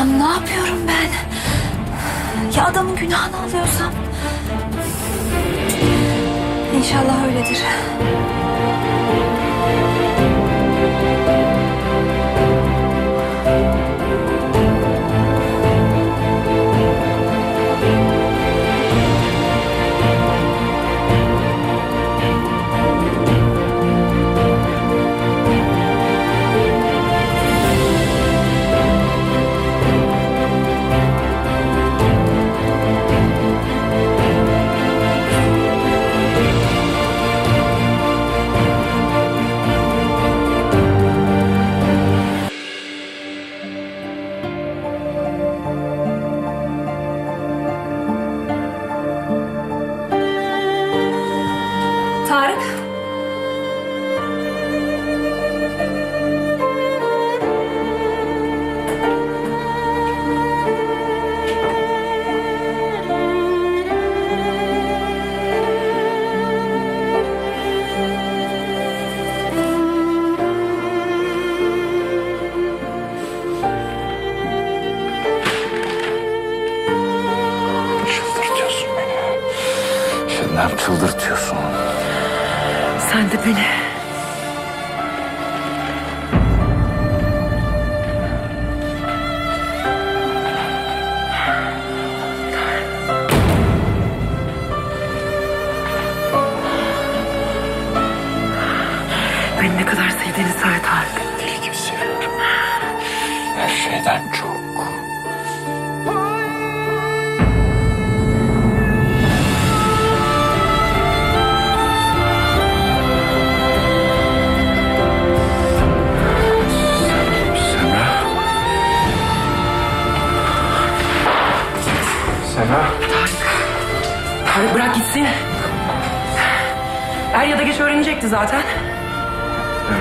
Allah'ım ne yapıyorum ben? Ya adamın günahını alıyorsam? İnşallah öyledir.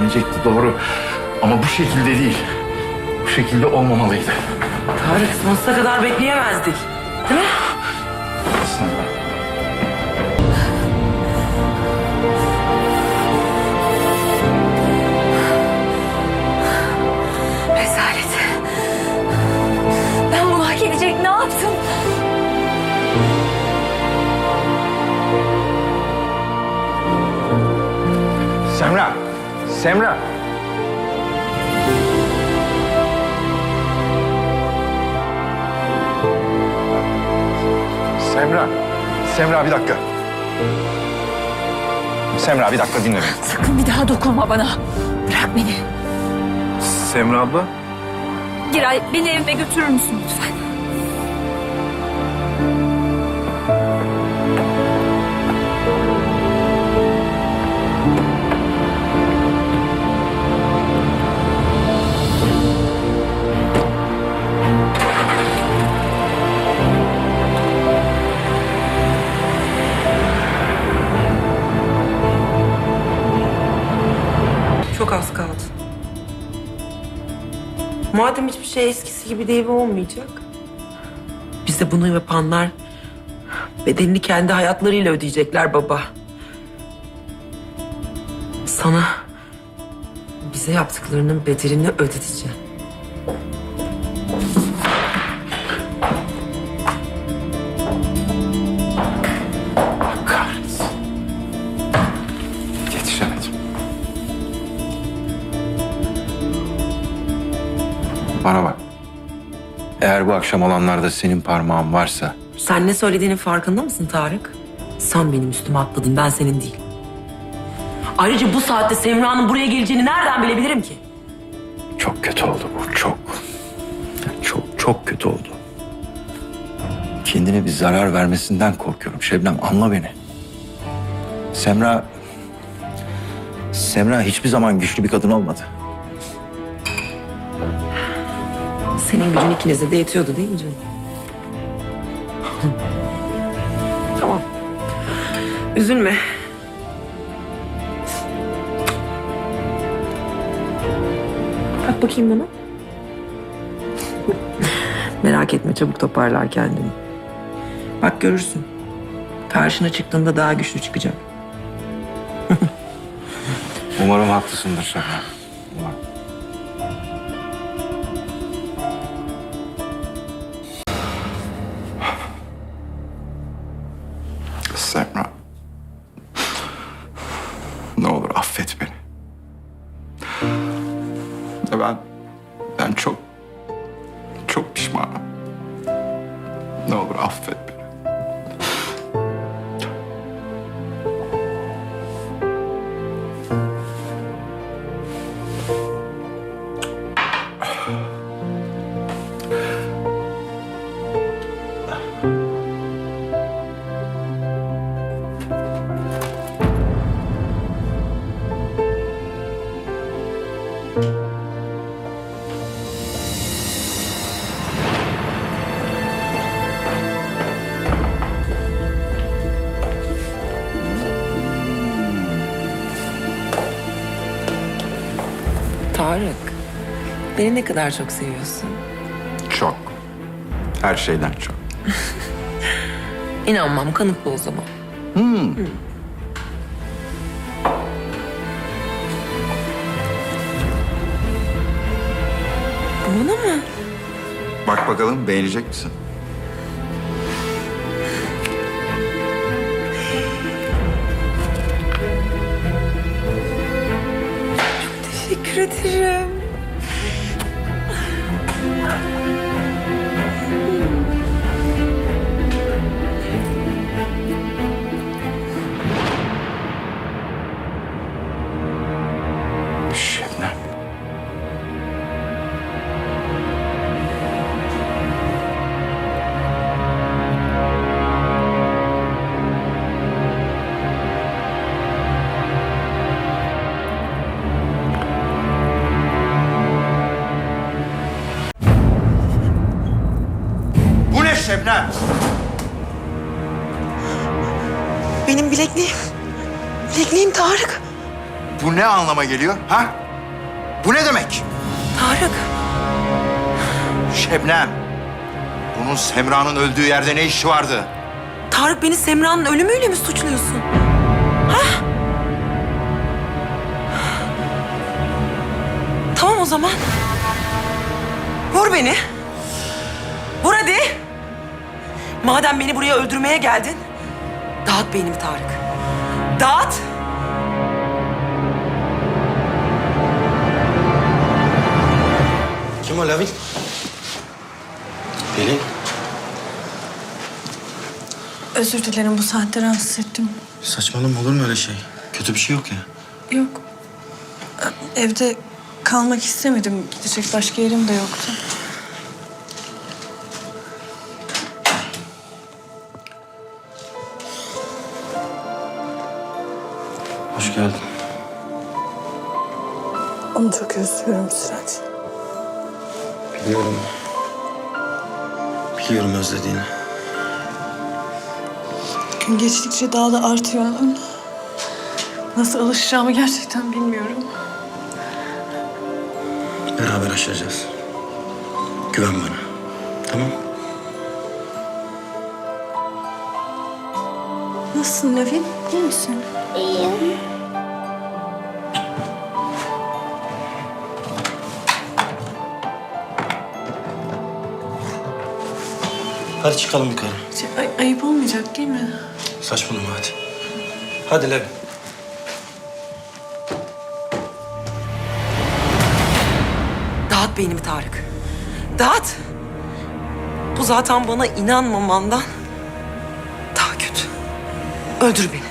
Öğrenecekti doğru. Ama bu şekilde değil. Bu şekilde olmamalıydı. Tarık sonsuza kadar bekleyemezdik. Değil mi? Rezalet. Ben bunu hak edecek ne yaptım? Semra. Semra. Semra. Semra bir dakika. Semra bir dakika dinle beni. Sakın bir daha dokunma bana. Bırak beni. Semra abla. Giray beni evime götürür müsün lütfen? Çok az kaldı. Madem hiçbir şey eskisi gibi değil ve olmayacak. Biz de bunu yapanlar bedelini kendi hayatlarıyla ödeyecekler baba. Sana bize yaptıklarının bedelini ödeteceğim. Bu akşam olanlarda senin parmağın varsa... Sen ne söylediğinin farkında mısın Tarık? Sen benim üstüme atladın, ben senin değil. Ayrıca bu saatte Semra'nın buraya geleceğini nereden bilebilirim ki? Çok kötü oldu bu, çok. Çok, çok kötü oldu. Kendine bir zarar vermesinden korkuyorum Şebnem, anla beni. Semra... Semra hiçbir zaman güçlü bir kadın olmadı. Senin gücün ikinize de yetiyordu değil mi canım? tamam. Üzülme. Bak bakayım bana. Merak etme çabuk toparlar kendini. Bak görürsün. Karşına çıktığında daha güçlü çıkacak. Umarım haklısındır Şebnem. Affet beni. Ben, ben çok, çok pişmanım. Ne olur affet beni. Tarık, beni ne kadar çok seviyorsun. Çok. Her şeyden çok. İnanmam, kanıtla o zaman. Bana mı? Bak bakalım beğenecek misin? Teşekkür anlama geliyor? Ha? Bu ne demek? Tarık. Şebnem. Bunun Semra'nın öldüğü yerde ne işi vardı? Tarık beni Semra'nın ölümüyle mi suçluyorsun? Ha? Tamam o zaman. Vur beni. Vur hadi. Madem beni buraya öldürmeye geldin, dağıt beynimi Tarık. Dağıt. Kim o Lavin? Pelin. Özür dilerim bu saatte rahatsız ettim. Saçmalama olur mu öyle şey? Kötü bir şey yok ya. Yok. Evde kalmak istemedim. Gidecek başka yerim de yoktu. Hoş geldin. Onu çok özlüyorum Sıraç. Biliyorum. Biliyorum özlediğini. Gün geçtikçe daha da artıyor. Nasıl alışacağımı gerçekten bilmiyorum. Beraber aşacağız. Güven bana. Tamam? Nasılsın Lavin? İyi misin? Hadi çıkalım yukarı. Şey, ay- ayıp olmayacak değil mi? Saçmalama hadi. Hadi Lavin. Dağıt beynimi Tarık. Dağıt. Bu zaten bana inanmamandan daha kötü. Öldür beni.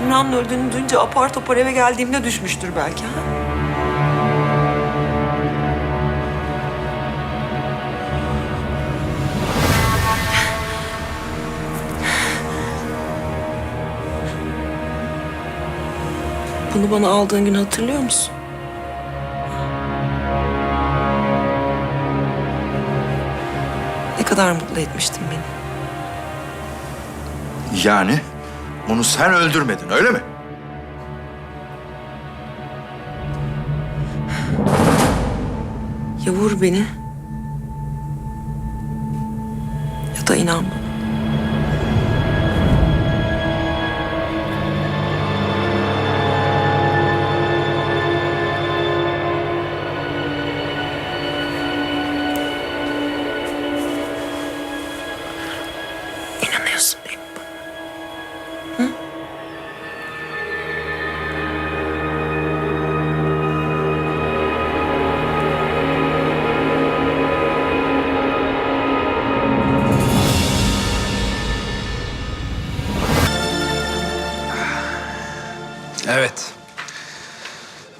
Semra'nın öldüğünü duyunca apar topar eve geldiğimde düşmüştür belki ha? Bunu bana aldığın gün hatırlıyor musun? Ne kadar mutlu etmiştin beni. Yani onu sen öldürmedin öyle mi? Ya vur beni ya da inan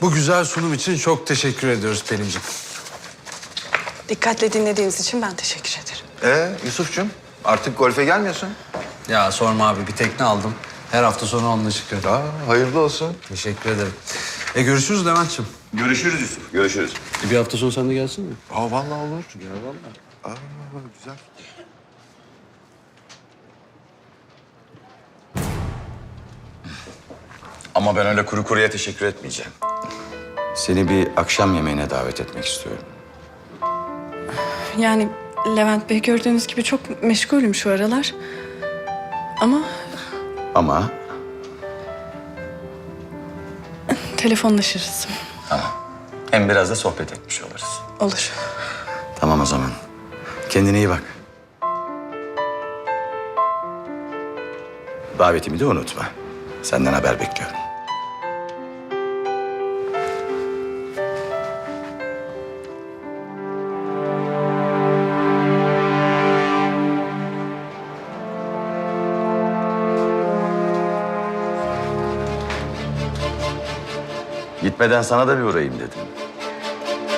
Bu güzel sunum için çok teşekkür ediyoruz Pelin'ciğim. Dikkatle dinlediğiniz için ben teşekkür ederim. Ee Yusuf'cum artık golfe gelmiyorsun. Ya sorma abi bir tekne aldım. Her hafta sonu onunla çıkıyorum. Aa, hayırlı olsun. Teşekkür ederim. E görüşürüz Levent'ciğim. Görüşürüz Yusuf. Görüşürüz. E, bir hafta sonu sen de gelsin mi? Aa vallahi olur. Ya vallahi. Aa güzel. Ama ben öyle kuru kuruya teşekkür etmeyeceğim. Seni bir akşam yemeğine davet etmek istiyorum. Yani Levent Bey gördüğünüz gibi çok meşgulüm şu aralar. Ama Ama telefonlaşırız. hem biraz da sohbet etmiş oluruz. Olur. Tamam o zaman. Kendine iyi bak. Davetimi de unutma. Senden haber bekliyorum. Gitmeden sana da bir uğrayayım dedim.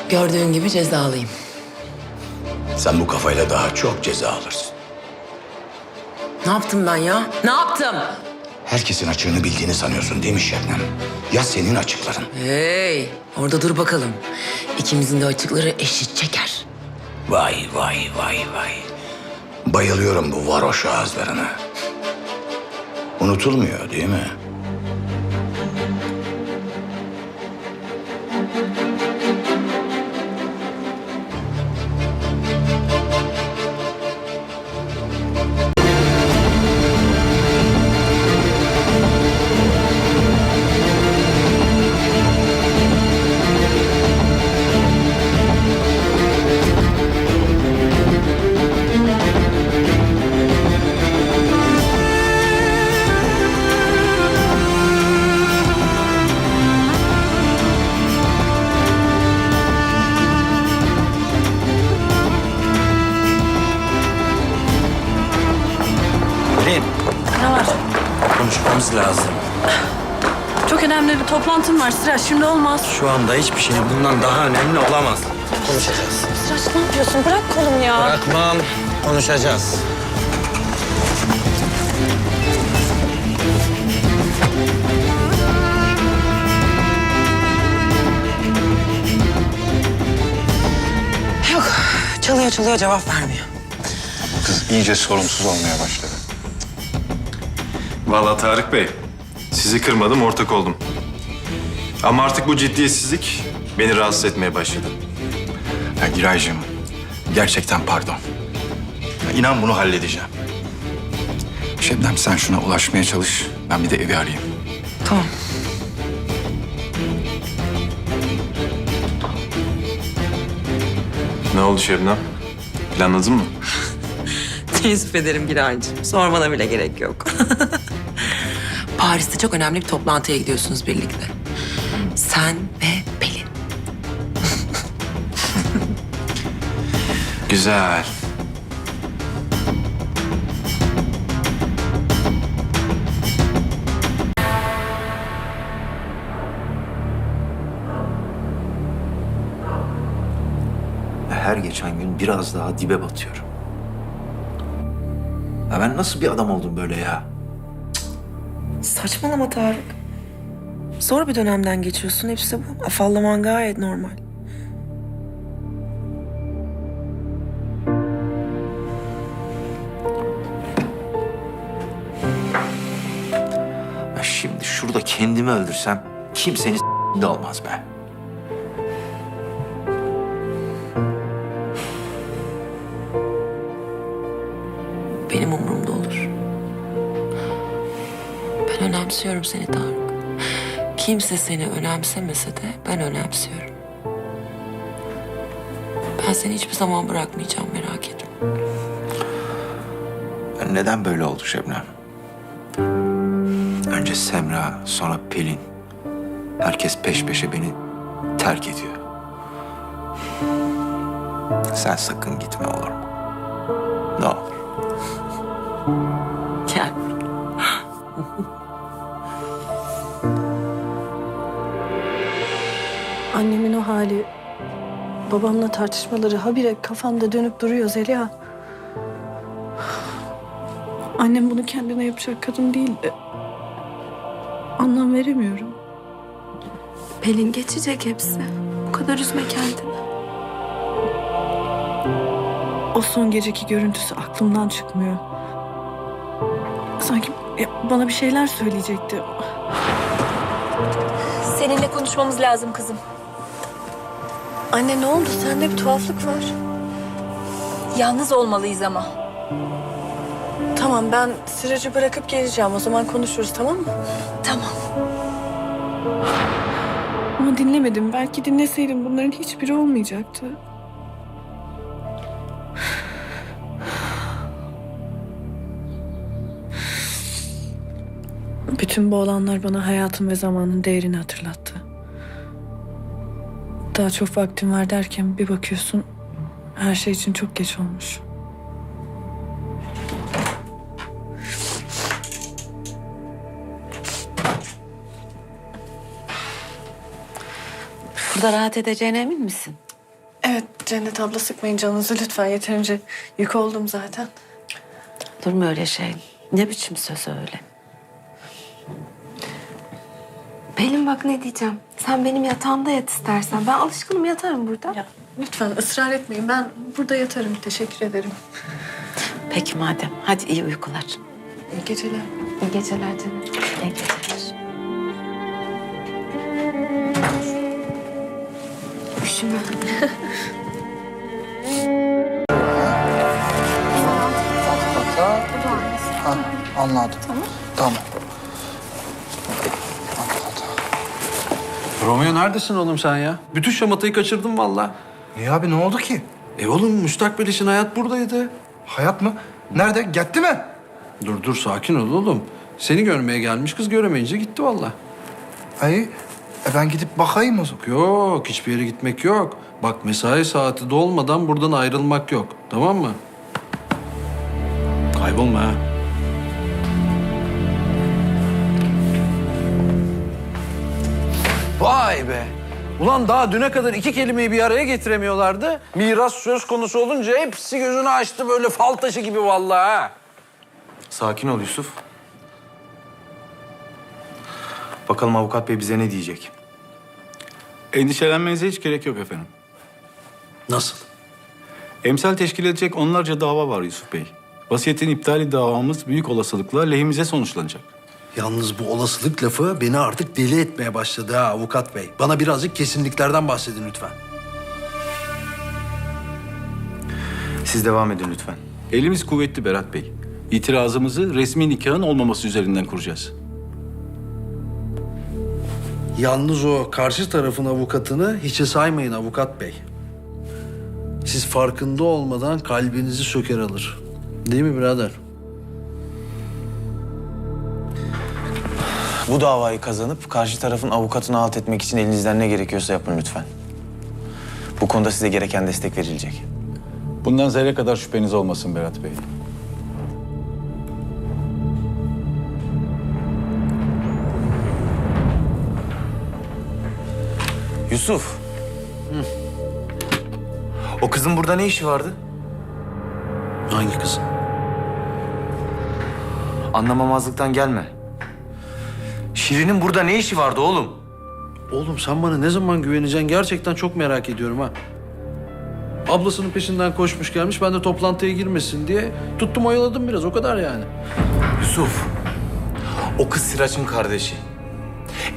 Gördüğün gibi cezalıyım. Sen bu kafayla daha çok ceza alırsın. Ne yaptım ben ya? Ne yaptım? Herkesin açığını bildiğini sanıyorsun değil mi Şebnem? Ya senin açıkların? Hey, orada dur bakalım. İkimizin de açıkları eşit çeker. Vay vay vay vay. Bayılıyorum bu varoş ağızlarına. Unutulmuyor değil mi? Var Sıraç. Şimdi olmaz. Şu anda hiçbir şey bundan daha önemli olamaz. Konuşacağız. Sıraç ne yapıyorsun? Bırak kolumu ya. Bırakmam, konuşacağız. Yok, çalıyor çalıyor cevap vermiyor. Kız iyice sorumsuz olmaya başladı. Vallahi Tarık Bey, sizi kırmadım, ortak oldum. Ama artık bu ciddiyetsizlik beni rahatsız etmeye başladı. Ya Giraycığım, gerçekten pardon. Ya inan bunu halledeceğim. Şebnem sen şuna ulaşmaya çalış. Ben bir de evi arayayım. Tamam. Ne oldu Şebnem? Planladın mı? Teessüf ederim Giraycığım. Sormana bile gerek yok. Paris'te çok önemli bir toplantıya gidiyorsunuz birlikte. Sen ve Pelin. Güzel. Her geçen gün biraz daha dibe batıyorum. Ya ben nasıl bir adam oldum böyle ya? Saçmalama Tarık. Zor bir dönemden geçiyorsun. Hepsi bu. Afallaman gayet normal. Şimdi şurada kendimi öldürsem kimsenin de olmaz be. Benim umurumda olur. Ben önemsiyorum seni Tarık. Kimse seni önemsemese de ben önemsiyorum. Ben seni hiçbir zaman bırakmayacağım merak etme. Neden böyle oldu Şebnem? Önce Semra, sonra Pelin. Herkes peş peşe beni terk ediyor. Sen sakın gitme olur mu? Ne olur. Gel. Hali, babamla tartışmaları habire kafamda dönüp duruyor Zeliha. Annem bunu kendine yapacak kadın değil. de Anlam veremiyorum. Pelin geçecek hepsi. Bu kadar üzme kendini. O son geceki görüntüsü aklımdan çıkmıyor. Sanki bana bir şeyler söyleyecekti. Seninle konuşmamız lazım kızım. Anne ne oldu? Sende bir tuhaflık var. Yalnız olmalıyız ama. Tamam ben sıracı bırakıp geleceğim. O zaman konuşuruz tamam mı? Tamam. Ama dinlemedim. Belki dinleseydim bunların hiçbiri olmayacaktı. Bütün bu olanlar bana hayatın ve zamanın değerini hatırlattı. Daha çok vaktim var derken bir bakıyorsun her şey için çok geç olmuş. Burada rahat edeceğine emin misin? Evet Cennet abla sıkmayın canınızı lütfen. Yeterince yük oldum zaten. Olur mu öyle şey? Ne biçim söz öyle? Pelin bak ne diyeceğim. Sen benim yatağımda yat istersen. Ben alışkınım yatarım burada. Ya lütfen ısrar etmeyin. Ben burada yatarım. Teşekkür ederim. Peki madem. Hadi iyi uykular. İyi geceler. İyi geceler canım. İyi geceler. Üşüme. Anladım. Neredesin oğlum sen ya? Bütün şamatayı kaçırdın valla. Niye abi ne oldu ki? E oğlum müstakbel için hayat buradaydı. Hayat mı? Nerede? Gitti mi? Dur dur sakin ol oğlum. Seni görmeye gelmiş kız göremeyince gitti valla. Ay, e ben gidip bakayım o zaman. Yok hiçbir yere gitmek yok. Bak mesai saati dolmadan buradan ayrılmak yok. Tamam mı? Kaybolma ha. Vay be. Ulan daha düne kadar iki kelimeyi bir araya getiremiyorlardı. Miras söz konusu olunca hepsi gözünü açtı böyle fal taşı gibi vallahi ha. Sakin ol Yusuf. Bakalım avukat bey bize ne diyecek? Endişelenmenize hiç gerek yok efendim. Nasıl? Emsal teşkil edecek onlarca dava var Yusuf Bey. Vasiyetin iptali davamız büyük olasılıkla lehimize sonuçlanacak. Yalnız bu olasılık lafı beni artık deli etmeye başladı ha avukat bey. Bana birazcık kesinliklerden bahsedin lütfen. Siz devam edin lütfen. Elimiz kuvvetli Berat Bey. İtirazımızı resmi nikahın olmaması üzerinden kuracağız. Yalnız o karşı tarafın avukatını hiçe saymayın avukat bey. Siz farkında olmadan kalbinizi söker alır. Değil mi birader? Bu davayı kazanıp karşı tarafın avukatını alt etmek için elinizden ne gerekiyorsa yapın lütfen. Bu konuda size gereken destek verilecek. Bundan zerre kadar şüpheniz olmasın Berat Bey. Yusuf. O kızın burada ne işi vardı? Hangi kız? Anlamamazlıktan gelme. Şirin'in burada ne işi vardı oğlum? Oğlum sen bana ne zaman güveneceksin gerçekten çok merak ediyorum ha. Ablasının peşinden koşmuş gelmiş ben de toplantıya girmesin diye tuttum oyaladım biraz o kadar yani. Yusuf. O kız Sıraç'ın kardeşi.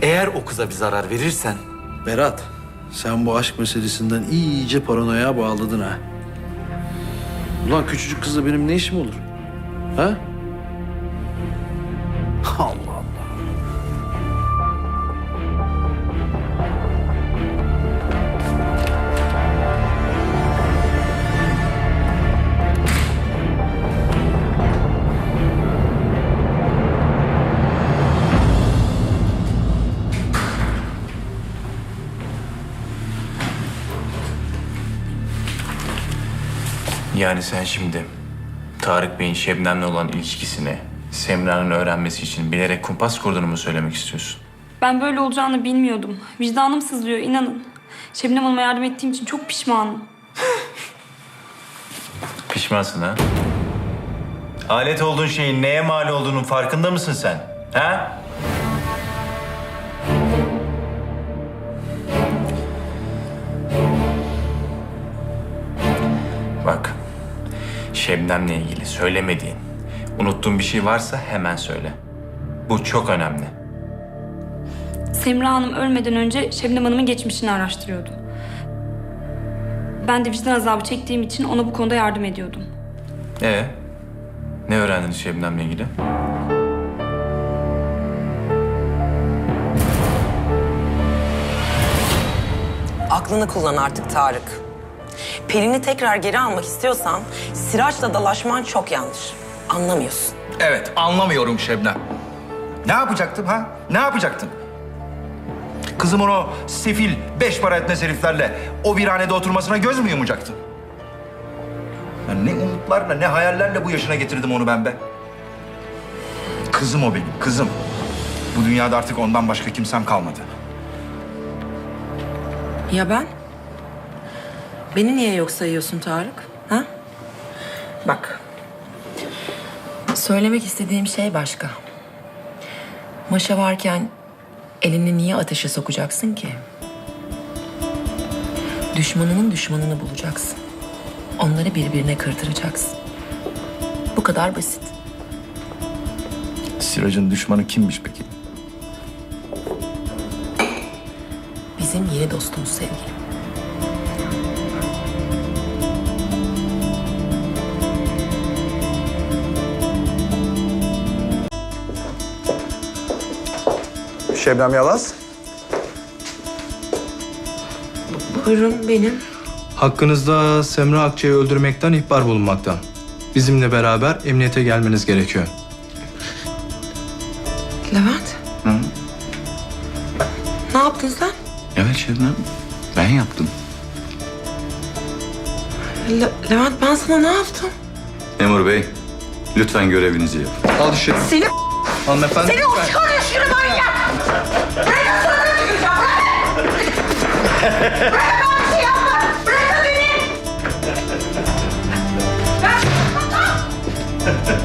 Eğer o kıza bir zarar verirsen... Berat sen bu aşk meselesinden iyice paranoya bağladın ha. Ulan küçücük kızla benim ne işim olur? Ha? Allah Yani sen şimdi Tarık Bey'in Şebnem'le olan ilişkisini Semra'nın öğrenmesi için bilerek kumpas kurduğunu mu söylemek istiyorsun? Ben böyle olacağını bilmiyordum. Vicdanım sızlıyor inanın. Şebnem Hanım'a yardım ettiğim için çok pişmanım. Pişmansın ha? Alet olduğun şeyin neye mal olduğunun farkında mısın sen? Ha? Şebnem'le ilgili söylemediğin, unuttuğun bir şey varsa hemen söyle. Bu çok önemli. Semra Hanım ölmeden önce Şebnem Hanım'ın geçmişini araştırıyordu. Ben de vicdan azabı çektiğim için ona bu konuda yardım ediyordum. Ee, ne öğrendin Şebnem'le ilgili? Aklını kullan artık Tarık. Pelin'i tekrar geri almak istiyorsan Siraç'la dalaşman çok yanlış. Anlamıyorsun. Evet, anlamıyorum Şebnem. Ne yapacaktım ha? Ne yapacaktım? Kızımın o sefil, beş para etmez heriflerle o viranede oturmasına göz mü yumacaktım? Ya ne umutlarla, ne hayallerle bu yaşına getirdim onu ben be. Kızım o benim, kızım. Bu dünyada artık ondan başka kimsem kalmadı. Ya ben? Beni niye yok sayıyorsun Tarık? Ha? Bak. Söylemek istediğim şey başka. Maşa varken elini niye ateşe sokacaksın ki? Düşmanının düşmanını bulacaksın. Onları birbirine kırdıracaksın. Bu kadar basit. Siracın düşmanı kimmiş peki? Bizim yeni dostumuz sevgilim. Şebnem Yalaz. Buyurun benim. Hakkınızda Semra Akçay'ı öldürmekten ihbar bulunmakta. Bizimle beraber emniyete gelmeniz gerekiyor. Levent. Ne yaptın sen? Evet Şebnem, ben yaptım. Le- Levent ben sana ne yaptım? Memur bey, lütfen görevinizi yapın. Al dışarı. Seni Hanımefendi. Seni o çıkarın şunu manyak! Bırakın sonra çıkacağım. Bırakın. Bırakın bana bir şey yapma. Bırakın beni. Bırakın.